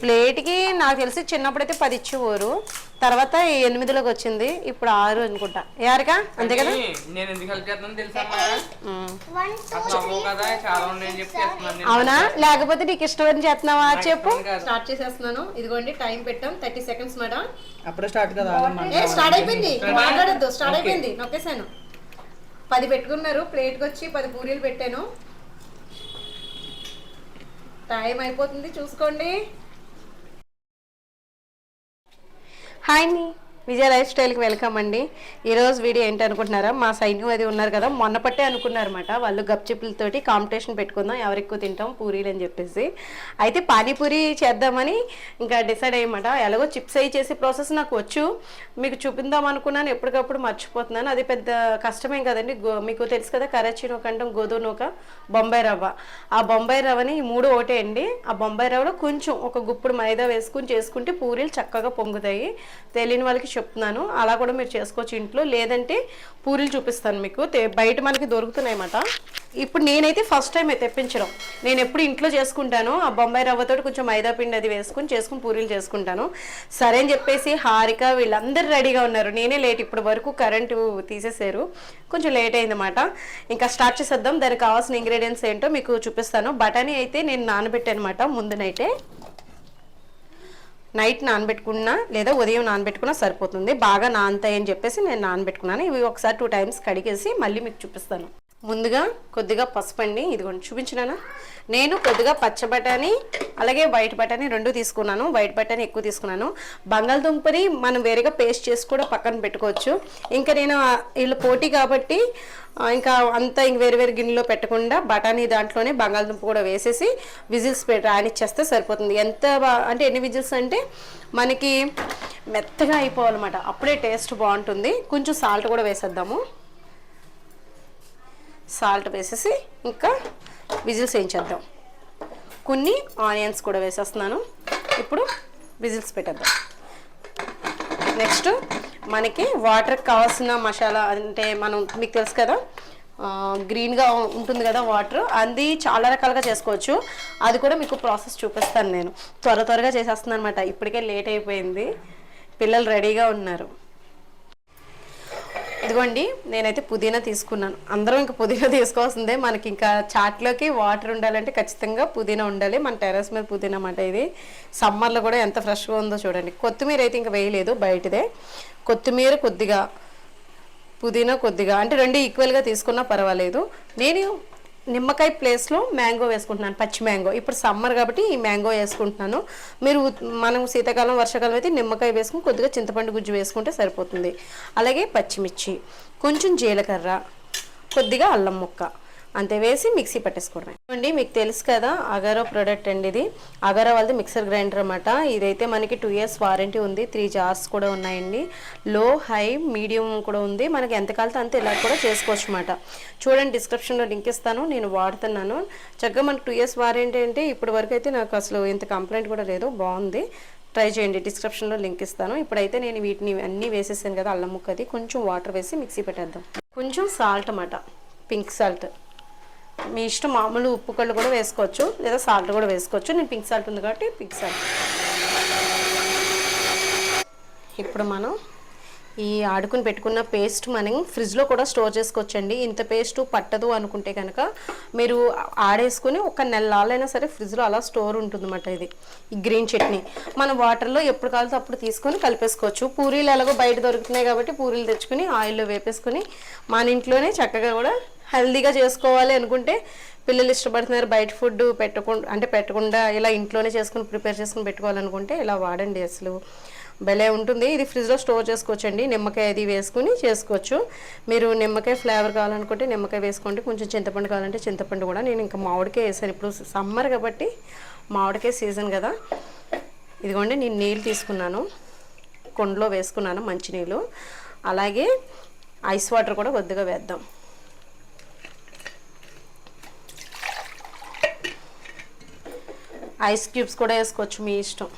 ప్లేట్కి నాకు తెలిసి చిన్నప్పుడైతే పది ఇచ్చేవారు. తర్వాత ఎనిమిదిలోకి వచ్చింది. ఇప్పుడు ఆరు అనుకుంటా. యారుగా అంతే కదా? నేను ఎందుకు హెల్ప్ చేస్తాను తెలుసా. అవునా? లేకపోతే నీకు ఇష్టమని చేస్తున్నావా? చెప్పు. ఇష్టం. స్టార్ట్ చేసేస్తున్నాను. ఇదిగోండి టైం పెట్టాం. Thirty seconds madam. అప్పుడే స్టార్ట్ కదా ఏ స్టార్ట్ అయిపోయింది? మాట్లాడద్దు. స్టార్ట్. అయిపోయింది. నొక్కేసాను పది పెట్టుకున్నారు. ప్లేట్కి వచ్చి పది పూరీలు పెట్టాను. టైం అయిపోతుంది చూసుకోండి. హాయ్ అండి. విజయ లైఫ్ స్టైల్కి వెల్కమ్ అండి. ఈరోజు వీడియో ఏంటి అనుకుంటున్నారా మా సైన్యం అది ఉన్నారు కదా మొన్న పట్టే అనుకున్నారన్నమాట. వాళ్ళు గప్చిప్పులతోటి కాంపిటీషన్ పెట్టుకుందాం ఎవరు ఎక్కువ తింటాం పూరీలు అని చెప్పేసి. అయితే పానీపూరి చేద్దామని ఇంకా డిసైడ్ అయ్యమాట. ఎలాగో చిప్స్ అయ్యి చేసే ప్రాసెస్ నాకు వచ్చు. మీకు చూపిందాం అనుకున్నాను ఎప్పటికప్పుడు మర్చిపోతున్నాను. అది పెద్ద కష్టమేం కదండి. గో- మీకు తెలుసు కదా కరాచీ నూక అంటాం గోధుమ నూక బొంబాయి రవ్వ. ఆ బొంబాయి రవ్వని ఈ మూడు ఒకటే అండి. ఆ బొంబాయి రవ్వలో కొంచెం ఒక గుప్పుడు మైదా వేసుకుని చేసుకుంటే పూరీలు చక్కగా పొంగుతాయి. తెలియని వాళ్ళకి చెప్తున్నాను. అలా కూడా మీరు చేసుకోవచ్చు ఇంట్లో. లేదంటే పూరీలు చూపిస్తాను మీకు. బయట మనకి దొరుకుతున్నాయి అన్నమాట. ఇప్పుడు నేనైతే ఫస్ట్ టైం తెప్పించడం. నేను ఎప్పుడు ఇంట్లో చేసుకుంటాను. ఆ బొంబాయి రవ్వతోటి కొంచెం మైదా పిండి అది వేసుకుని చేసుకుని పూరీలు చేసుకుంటాను. సరే అని చెప్పేసి హారిక వీళ్ళందరూ రెడీగా ఉన్నారు. నేనే లేట్ ఇప్పటి వరకు కరెంటు తీసేసారు కొంచెం లేట్ అయిందన్నమాట. ఇంకా స్టార్ట్ చేసేద్దాం. దానికి కావాల్సిన ఇంగ్రీడియంట్స్ ఏంటో మీకు చూపిస్తాను. బఠానీ అయితే నేను నానబెట్టాను అనమాట నైట్ నానబెట్టుకున్నా లేదా ఉదయం నానబెట్టుకున్నా సరిపోతుంది. బాగా నానతాయి అని చెప్పేసి నేను నానబెట్టుకున్నాను. ఇవి ఒకసారి టూ టైమ్స్ కడిగేసి మళ్ళీ మీకు చూపిస్తాను. ముందుగా కొద్దిగా పసుపు అండి ఇదిగోండి చూపించినానా నేను కొద్దిగా పచ్చ బఠానీ అలాగే వైట్ బఠానీ రెండు తీసుకున్నాను. వైట్ బఠానీ ఎక్కువ తీసుకున్నాను. బంగాళదుంపని మనం వేరేగా పేస్ట్ చేసి కూడా పక్కన పెట్టుకోవచ్చు. ఇంకా నేను వీళ్ళు పోటీ కాబట్టి ఇంకా అంతా ఇంక వేరు వేరు గిన్నెలో పెట్టకుండా బఠానీ దాంట్లోనే బంగాళదుంప కూడా వేసేసి విజిల్స్ పెట్టి రానిచ్చేస్తే సరిపోతుంది. ఎంత అంటే ఎన్ని విజిల్స్ అంటే మనకి మెత్తగా అయిపోవాలన్నమాట. అప్పుడే టేస్ట్ బాగుంటుంది. కొంచెం సాల్ట్ కూడా వేసేద్దాము. సాల్ట్ వేసేసి ఇంకా విజిల్స్ వేయించేద్దాం కొన్ని ఆనియన్స్ కూడా వేసేస్తున్నాను. ఇప్పుడు విజిల్స్ పెట్టేద్దాం. నెక్స్ట్ మనకి వాటర్కి కావాల్సిన మసాలా అంటే మనం మీకు తెలుసు కదా గ్రీన్గా ఉంటుంది కదా వాటర్ అది చాలా రకాలుగా చేసుకోవచ్చు. అది కూడా మీకు ప్రాసెస్ చూపిస్తాను నేను. త్వర త్వరగా చేసేస్తున్నాను అనమాట ఇప్పటికే లేట్ అయిపోయింది. పిల్లలు రెడీగా ఉన్నారు. ఇదిగోండి నేనైతే పుదీనా తీసుకున్నాను. అందరం ఇంకా పుదీనా తీసుకోవాల్సిందే. మనకి ఇంకా చాట్లోకి వాటర్ ఉండాలంటే ఖచ్చితంగా పుదీనా ఉండాలి. మన టెర్రస్ మీద పుదీనా అన్నమాట ఇది. సమ్మర్లో కూడా ఎంత ఫ్రెష్గా ఉందో చూడండి. కొత్తిమీర అయితే ఇంకా వేయలేదు బయటదే. కొత్తిమీర కొద్దిగా పుదీనా కొద్దిగా. అంటే రెండు ఈక్వల్గా తీసుకున్నా పర్వాలేదు. నేను నిమ్మకాయ ప్లేస్లో మ్యాంగో వేసుకుంటున్నాను పచ్చి మ్యాంగో. ఇప్పుడు సమ్మర్ కాబట్టి ఈ మ్యాంగో వేసుకుంటున్నాను. మీరు మనం శీతాకాలం వర్షాకాలం అయితే నిమ్మకాయ వేసుకుని కొద్దిగా చింతపండు గుజ్జు వేసుకుంటే సరిపోతుంది. అలాగే పచ్చిమిర్చి కొంచెం జీలకర్ర కొద్దిగా అల్లం ముక్క. అంతే వేసి మిక్సీ పట్టేసుకోవడమే. అండి మీకు తెలుసు కదా అగారో ప్రోడక్ట్ అండి ఇది. అగారో వాళ్ళది మిక్సర్ గ్రైండర్ అనమాట ఇదైతే మనకి టూ ఇయర్స్ వారంటీ ఉంది. త్రీ జార్స్ కూడా ఉన్నాయండి. లో హై మీడియం కూడా ఉంది. మనకి ఎంత కాలితే అంత ఇలా కూడా చేసుకోవచ్చు అనమాట చూడండి డిస్క్రిప్షన్లో లింక్ ఇస్తాను. నేను వాడుతున్నాను. చక్కగా మనకి టూ ఇయర్స్ వారంటీ అంటే ఇప్పటి వరకు అయితే నాకు అసలు ఇంత కంప్లైంట్ కూడా లేదు. బాగుంది. ట్రై చేయండి. డిస్క్రిప్షన్లో లింక్ ఇస్తాను. ఇప్పుడైతే నేను వీటిని అన్నీ వేసేసాను కదా అల్లం ముక్కది. కొంచెం వాటర్ వేసి మిక్సీ పెట్టేద్దాం. కొంచెం సాల్ట్ అన్నమాట. పింక్ సాల్ట్ మీ ఇష్టం మామూలు ఉప్పు కళ్ళు కూడా వేసుకోవచ్చు లేదా సాల్ట్ కూడా వేసుకోవచ్చు. నేను పింక్ సాల్ట్ ఉంది కాబట్టి పింక్ సాల్ట్ ఇప్పుడు మనం ఈ ఆడుకుని పెట్టుకున్న పేస్ట్ మనం ఫ్రిడ్జ్లో కూడా స్టోర్ చేసుకోవచ్చండి. ఇంత పేస్ట్ పట్టదు అనుకుంటే కనుక మీరు ఆడేసుకుని ఒక నెలలైనా సరే ఫ్రిడ్జ్లో అలా స్టోర్ ఉంటుందన్నమాట ఇది ఈ గ్రీన్ చట్నీ. మనం వాటర్లో ఎప్పుడు కావాలితే అప్పుడు తీసుకొని కలిపేసుకోవచ్చు. పూరీలు ఎలాగో బయట దొరుకుతున్నాయి కాబట్టి పూరీలు తెచ్చుకొని ఆయిల్లో వేపేసుకొని మన ఇంట్లోనే చక్కగా కూడా హెల్దీగా చేసుకోవాలి అనుకుంటే పిల్లలు ఇష్టపడుతున్నారు బయట ఫుడ్ పెట్టకుండా అంటే పెట్టకుండా ఇలా ఇంట్లోనే చేసుకుని ప్రిపేర్ చేసుకుని పెట్టుకోవాలనుకుంటే ఇలా వాడండి అసలు. భలే ఉంటుంది. ఇది ఫ్రిడ్జ్లో స్టోర్ చేసుకోవచ్చండి. నిమ్మకాయ అది వేసుకుని చేసుకోవచ్చు. మీరు నిమ్మకాయ ఫ్లేవర్ కావాలనుకుంటే నిమ్మకాయ వేసుకోండి. కొంచెం చింతపండు కావాలంటే చింతపండు కూడా నేను ఇంకా మామిడికాయ వేసాను. ఇప్పుడు సమ్మర్ కాబట్టి మామిడికాయ సీజన్ కదా. ఇదిగోండి నేను నీళ్ళు తీసుకున్నాను. కొండలో వేసుకున్నాను మంచినీళ్ళు. అలాగే ఐస్ వాటర్ కూడా కొద్దిగా వేద్దాం. ఐస్ క్యూబ్స్ కూడా వేసుకోవచ్చు మీ ఇష్టం.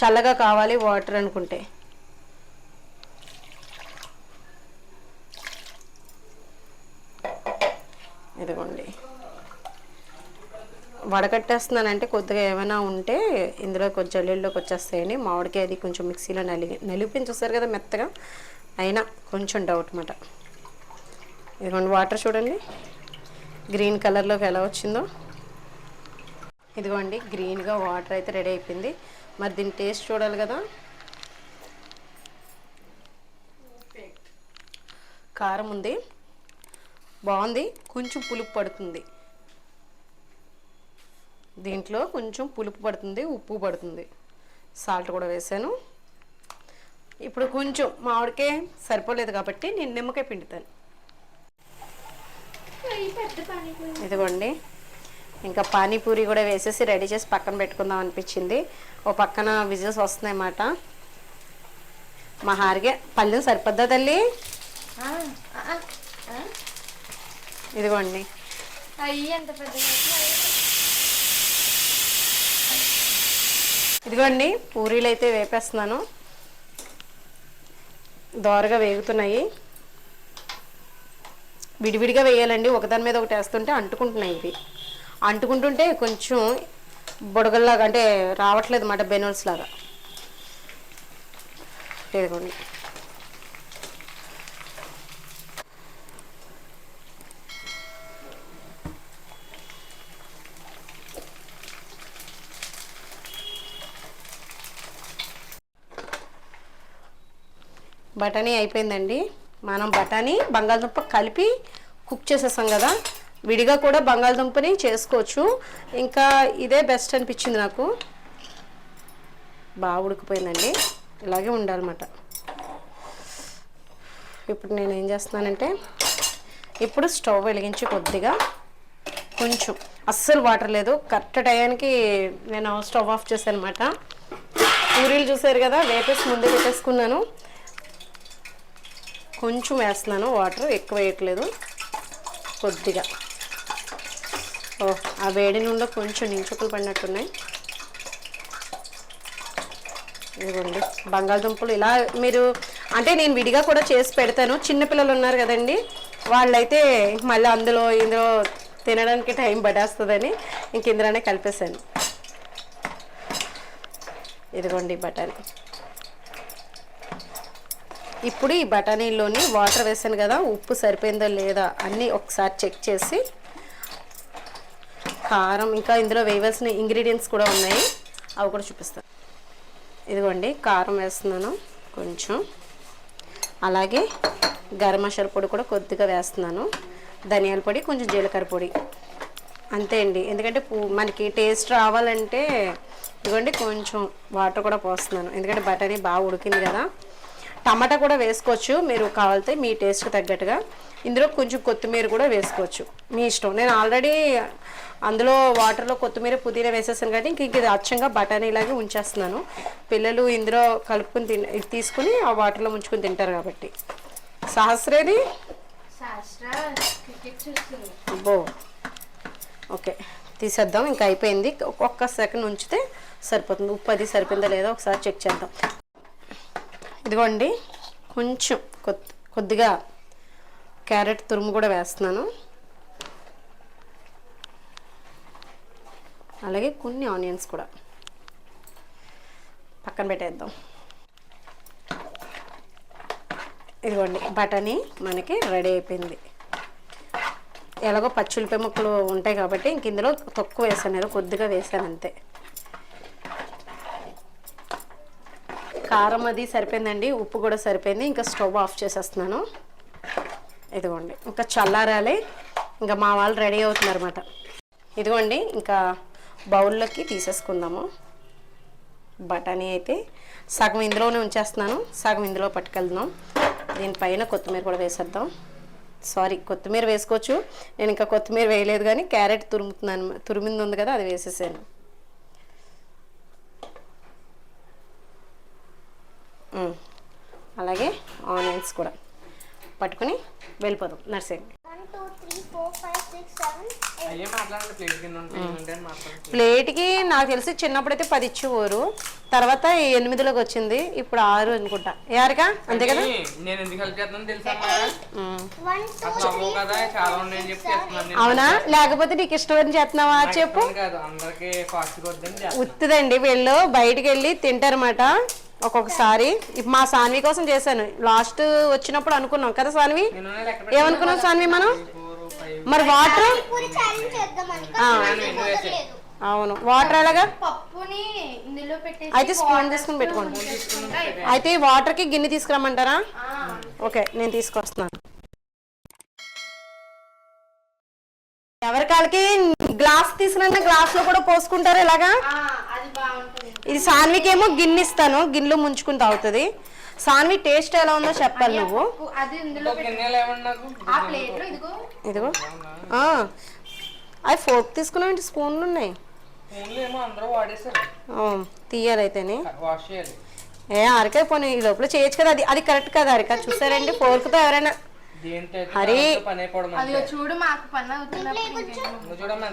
చల్లగా కావాలి వాటర్ అనుకుంటే. ఇదిగోండి. వడకట్టేస్తున్నానంటే కొద్దిగా ఏమైనా ఉంటే ఇందులో కొంచెం జల్లెల్లోకి వచ్చేస్తాయని మామిడికాయ అది కొంచెం మిక్సీలో నలిగి నలిపి చూస్తారు కదా మెత్తగా? అయినా కొంచెం డౌట్ మాట. ఇదిగోండి వాటర్ చూడండి. గ్రీన్ కలర్లోకి ఎలా వచ్చిందో. ఇదిగోండి గ్రీన్గా వాటర్ అయితే రెడీ అయిపోయింది. మరి దీని టేస్ట్ చూడాలి కదా. కారం ఉంది. బాగుంది. కొంచెం పులుపు పడుతుంది. దీంట్లో కొంచెం పులుపు పడుతుంది ఉప్పు పడుతుంది. సాల్ట్ కూడా వేసాను. ఇప్పుడు కొంచెం మామిడికాయ సరిపోలేదు కాబట్టి నేను నిమ్మకాయ పిండుతాను. ఇదిగోండి. ఇంకా పానీపూరి కూడా వేసేసి రెడీ చేసి పక్కన పెట్టుకుందాం అనిపించింది. ఓ పక్కన విజిల్స్ వస్తున్నాయి అన్నమాట మా హారిగే పల్లెం సరిపోద్దా తల్లి. ఇదిగోండి. ఇదిగోండి పూరీలు అయితే వేపేస్తున్నాను. దోరగా వేగుతున్నాయి. విడివిడిగా వేయాలండి. ఒకదాని మీద ఒకటి వేస్తుంటే అంటుకుంటున్నాయి ఇవి. అంటుకుంటుంటే కొంచెం బుడగల్లాగా అంటే రావట్లేదు అన్నమాట బెనోల్స్ లాగా. ఇదిగోండి. బఠానీ అయిపోయిందండి. మనం బఠానీ బంగాళదుంప కలిపి కుక్ చేసేసాం కదా. విడిగా కూడా బంగాళదుంపని చేసుకోవచ్చు. ఇంకా ఇదే బెస్ట్ అనిపించింది నాకు. బాగా ఉడికిపోయిందండి. ఇలాగే ఉండాలన్నమాట. ఇప్పుడు నేను ఏం చేస్తున్నానంటే ఇప్పుడు స్టవ్ వెలిగించి కొద్దిగా కొంచెం అస్సలు వాటర్ లేదు. కరెక్ట్ టయానికి నేను స్టవ్ ఆఫ్ చేశాను అనమాట పూరీలు చూసారు కదా వేపేసి ముందే పెట్టేసుకున్నాను. కొంచెం వేస్తున్నాను వాటర్ ఎక్కువ వేయట్లేదు. కొద్దిగా. ఓ ఆ వేడి నుండి కొంచెం నించుకులు పడినట్టున్నాయి. ఇదిగోండి బంగాళదుంపలు ఇలా మీరు అంటే నేను విడిగా కూడా చేసి పెడతాను. చిన్నపిల్లలు ఉన్నారు కదండి వాళ్ళైతే మళ్ళీ అందులో ఇందులో తినడానికి టైం పడేస్తుందని ఇంక ఇందులోనే కలిపేశాను. ఇదిగోండి బఠానీ. ఇప్పుడు ఈ బఠానీలోని వాటర్ వేసాను కదా ఉప్పు సరిపోయిందో లేదా అన్నీ ఒకసారి చెక్ చేసి కారం ఇంకా ఇందులో వేయవలసిన ఇంగ్రీడియంట్స్ కూడా ఉన్నాయి. అవి కూడా చూపిస్తాను ఇదిగోండి కారం వేస్తున్నాను కొంచెం. అలాగే గరం మసాలా పొడి కూడా కొద్దిగా వేస్తున్నాను. ధనియాల పొడి కొంచెం జీలకర్ర పొడి. అంతే అండి. ఎందుకంటే పూ- మనకి టేస్ట్ రావాలంటే ఇదిగోండి కొంచెం వాటర్ కూడా పోస్తున్నాను. ఎందుకంటే బటానీ బాగా ఉడికింది కదా. టమాటా కూడా వేసుకోవచ్చు. మీరు కావాలితే మీ టేస్ట్కి తగ్గట్టుగా. ఇందులో కొంచెం కొత్తిమీర కూడా వేసుకోవచ్చు. మీ ఇష్టం. నేను ఆల్రెడీ అందులో వాటర్లో కొత్తిమీర పుదీనా వేసేసాను కాబట్టి ఇంక ఇది అచ్చంగా బఠానీలాగే ఉంచేస్తున్నాను. పిల్లలు ఇందులో కలుపుకుని తిన తీసుకుని ఆ వాటర్లో ముంచుకొని తింటారు కాబట్టి. సహస్రేది? అబ్బో. ఓకే. తీసేద్దాం. ఇంకా అయిపోయింది. ఒక్క సెకండ్ ఉంచితే సరిపోతుంది. ఉప్పు అది సరిపోయిందా లేదా ఒకసారి చెక్ చేద్దాం. ఇదిగోండి. కొంచెం కొద్ది కొద్దిగా క్యారెట్ తురుము కూడా వేస్తున్నాను. అలాగే కొన్ని ఆనియన్స్ కూడా. పక్కన పెట్టేద్దాం. ఇదిగోండి బఠానీ మనకి రెడీ అయిపోయింది. ఎలాగో పచ్చుల్లిపాయ ముక్కలు ఉంటాయి కాబట్టి ఇంక ఇందులో తక్కువ వేసాను ఏదో కొద్దిగా వేసాను అంతే. కారం అది సరిపోయిందండి ఉప్పు కూడా సరిపోయింది ఇంకా స్టవ్ ఆఫ్ చేసేస్తున్నాను. ఇదిగోండి ఇంకా చల్లారాలి ఇంకా మా వాళ్ళు రెడీ అవుతున్నారన్నమాట. ఇదిగోండి ఇంకా బౌల్లోకి తీసేసుకుందాము. బఠానీ అయితే సగం ఇందులోనే ఉంచేస్తున్నాను సగం ఇందులో పట్టుకెళ్దాం దీనిపైన కొత్తిమీర కూడా వేసేద్దాం. సారీ కొత్తిమీర వేసుకోవచ్చు. నేను ఇంకా కొత్తిమీర వేయలేదు కానీ క్యారెట్ తురుముతున్నాను తురిమింది ఉంది కదా అది వేసేసాను. అలాగే ఆనియన్స్ కూడా. పట్టుకుని వెళ్ళిపోదాం. Narsing one two three four five ప్లేట్కి నాకు తెలిసి చిన్నప్పుడైతే పది ఇచ్చేవారు. తర్వాత ఎనిమిదిలోకి వచ్చింది. ఇప్పుడు ఆరు అనుకుంటా. యారిగా అంతే కదా? నేను ఎందుకు హెల్ప్ తెలుసా అవునా? లేకపోతే నీకు ఇష్టమని చేస్తున్నావా చెప్పు. ఇష్టం కాదు. అందరికి ఫాస్ట్ వద్దని చేస్తాను ఉత్తిదండి వీళ్ళు. బయటికి వెళ్ళి తింటారన్నమాట ఒక్కొక్కసారి. ఇప్పుడు మా సాన్వి కోసం చేశాను. లాస్ట్ వచ్చినప్పుడు అనుకున్నాం కదా సాన్వి? ఏమనుకున్నాం సాన్వి మనం? మరి వాటర్? అవును వాటర్ ఎలాగా? పప్పుని ఇందులో పెట్టేసి అయితే స్పూన్ తీసుకుని పెట్టుకోండి. అయితే. ఈ వాటర్కి గిన్నె తీసుకురమ్మంటారా? ఓకే నేను తీసుకొస్తున్నాను. ఎవరి కాళ్ళకి గ్లాస్ తీసుకున్నా గ్లాస్లో కూడా పోసుకుంటారు ఇలాగా అది బాగుంటుంది. ఇది సాన్వికి ఏమో గిన్నె ఇస్తాను. గిన్నెలో ముంచుకుని తాగుతుంది. సాన్వి టేస్ట్ ఎలా ఉందో చెప్పాలి నువ్వు. ఇదిగో. ఇదిగో. ఆ, అవి ఫోర్క్ తీసుకున్నావు స్పూన్లు ఉన్నాయి. ఫోన్లు ఏమో అందరూ వాడేసారు ఆ, తీయాలి అయితేనే. వాష్ చేయాలి. ఏ అరకాయ పోనీ ఈ లోపల చేయొచ్చు కదా అది అది కరెక్ట్ కదా అరిక. చూసారండి ఎవరైనా. హరి. ఎంత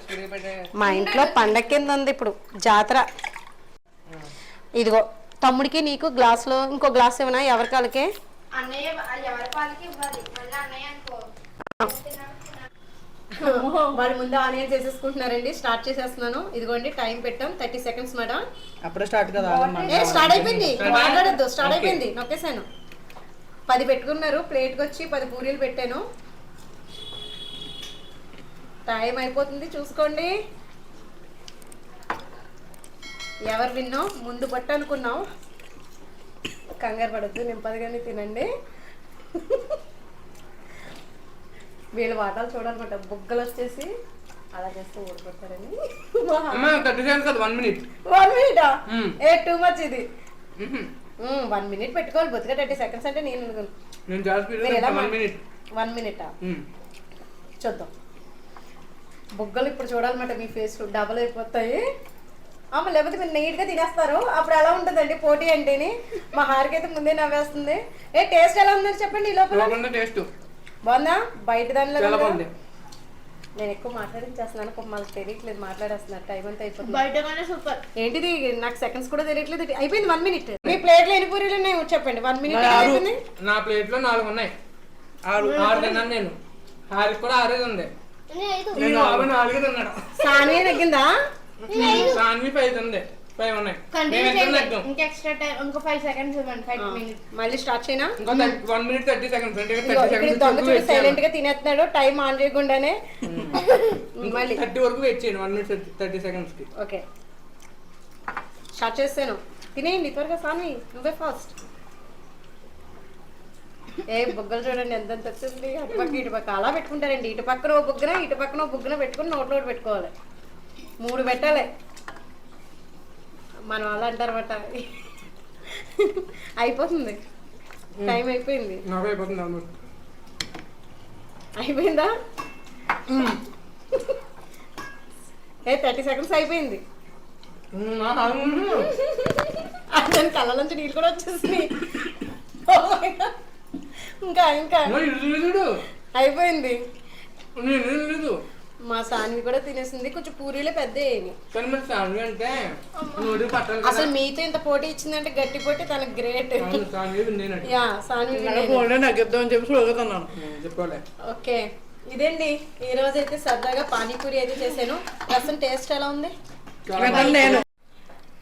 స్పీడ్గా పెట్టే మా ఇంట్లో పండగ కింద ఉంది ఇప్పుడు జాతర. ఇదిగో తమ్ముడికి నీకు గ్లాసులో ఇంకో గ్లాస్ ఇవ్వనా ఎవరి కాళ్ళకి? అనుకో. వాళ్ళు ముందు ఆనియన్ చేసేసుకుంటున్నారండి. స్టార్ట్ చేసేస్తున్నాను. ఇదిగోండి టైం పెట్టాం. Thirty seconds madam. అప్పుడే స్టార్ట్ కదా ఏ స్టార్ట్ అయిపోయింది. మాట్లాడద్దు. స్టార్ట్ అయిపోయింది. నొక్కేసాను పది పెట్టుకున్నారు. ప్లేట్కి వచ్చి పది పూరీలు పెట్టాను. టైం అయిపోతుంది. చూసుకోండి. ఎవరు విన్నాం ముందు పట్టు అనుకున్నాం కంగారు పడద్దు నింపదిగానే తినండి. వీళ్ళ వాటాలు చూడాలన్నమాట. బుగ్గలు వచ్చేసి అలా చేస్తే ఓడిపోతారని వన్ మినిట్ వన్ మినిటా. ఏ టూ మచ్ ఇది. వన్ మినిట్ పెట్టుకోవాలి బొత్తిగా థర్టీ సెకండ్స్ అంటే నేను వన్ మినిటా చూద్దాం. బుగ్గలు ఇప్పుడు చూడాలన్నమాట మీ ఫేస్ డబల్ అయిపోతాయి. అమ్మ లేకపోతే మీరు నీట్గా తినేస్తారు. అప్పుడు ఎలా ఉంటుందండి పోటీ అంటేని? మా హార్కి అయితే ముందే నవ్వేస్తుంది. ఏ టేస్ట్ ఎలా ఉందని చెప్పండి ఈ లోపల? బాగుందా టేస్ట్ బాగుందా? బయట దానిలో ఉందా? బాగుంది. నేను ఎక్కువ మాట్లాడించేస్తున్నాను. మాకు తెలియట్లేదు మాట్లాడేస్తున్నారు. టైం అంతా అయిపోతుంది. సూపర్ ఏంటిది? నాకు సెకండ్స్ కూడా తెలియట్లేదు. అయిపోయింది వన్ మినిట్ మీ ప్లేట్లో ఎన్ని పూరీలు ఉన్నాయి? చెప్పండి. వన్ మినిట్ అయిపోయింది? నా ప్లేట్లో నాలుగు ఉన్నాయి. ఆరు ఆరు. తిన్నాను నేను. ఆరుకి కూడా ఉంది. నేను ఆరు నాలుగు తిన్నాడు సానియా తగ్గిందా? సాన్వి ఫైవ్ ఉంది. ఫైవ్ ఉన్నాయి. మేము ఎంత కంటిన్యూ తగ్గాం ఇంకా ఎక్స్ట్రా టైం ఇంకో ఫైవ్ సెకండ్స్ ఇవ్వండి ఫైవ్ మినిట్స్ మళ్ళీ స్టార్ట్ చేయనా? ఇంకా వన్ మినిట్ థర్టీ సెకండ్స్ అంటే సెకండ్స్ సైలెంట్గా తినేస్తున్నాడు టైం ఆన్ చేయకుండానే. మళ్ళీ. థర్టీ వరకు వెయిట్ చేయండి వన్ మినిట్ థర్టీ సెకండ్స్కి. ఓకే. స్టార్ట్ చేస్తాను. తినేయండి త్వరగా సామి నువ్వే ఫాస్ట్ ఏ బుగ్గలు చూడండి ఎంత వచ్చింది. అటు పక్క ఇటు పక్క అలా పెట్టుకుంటారండి. ఇటు పక్కన ఓ బుగ్గన ఇటు పక్కన ఓ బుగ్గన పెట్టుకుని నోట్లో ఒకటి పెట్టుకోవాలి. మూడు పెట్టాలి. మనం అలా అంటారన్నమాట అయిపోతుంది. టైం అయిపోయింది. అయిపోయిందా? ఏ థర్టీ సెకండ్స్ అయిపోయింది. దాని కళ్ళ నుంచి నీళ్ళు కూడా వచ్చేసినాయి. ఇంకా ఇంకా. అయిపోయింది. మా సాన్వి కూడా తినేసింది. కొంచెం పూరీలే పెద్ద కానీ సాన్వి అంటే నోటి పట్టాలి అసలు మీతో ఇంత పోటీ ఇచ్చిందంటే గట్టి పోటీ తనకు గ్రేట్. కదా సాన్వి విన్నానండి యా సాన్వి చెప్పి అడుగుతున్నాను ఓకే. ఇదండి ఈ రోజు అయితే సరదాగా పానీపూరి అయితే చేశాను. రసం టేస్ట్ ఎలా ఉంది? నేను.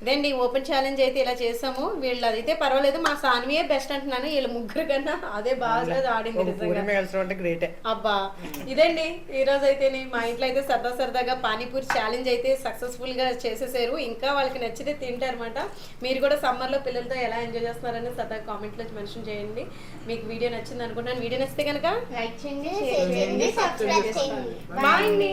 ఇదండి ఓపెన్ ఛాలెంజ్ అయితే ఇలా చేసాము. వీళ్ళు అదైతే పర్వాలేదు మా సాన్వియే బెస్ట్ అంటున్నాను. వీళ్ళు ముగ్గురు కన్నా అదే బాగా ఆడింది అబ్బా. ఇదండి ఈ రోజు అయితే మా ఇంట్లో అయితే సరదా సరదాగా పానీపూరి ఛాలెంజ్ అయితే సక్సెస్ఫుల్గా చేసేసారు. ఇంకా వాళ్ళకి నచ్చితే తింటారన్నమాట. మీరు కూడా సమ్మర్లో పిల్లలతో ఎలా ఎంజాయ్ చేస్తున్నారని సరదాగా కామెంట్లో మెన్షన్ చేయండి. మీకు వీడియో నచ్చింది అనుకుంటున్నాను. వీడియో నచ్చితే కనుక లైక్ చేయండి షేర్ చేయండి సబ్స్క్రైబ్ చేయండి. బాయ్ అండి.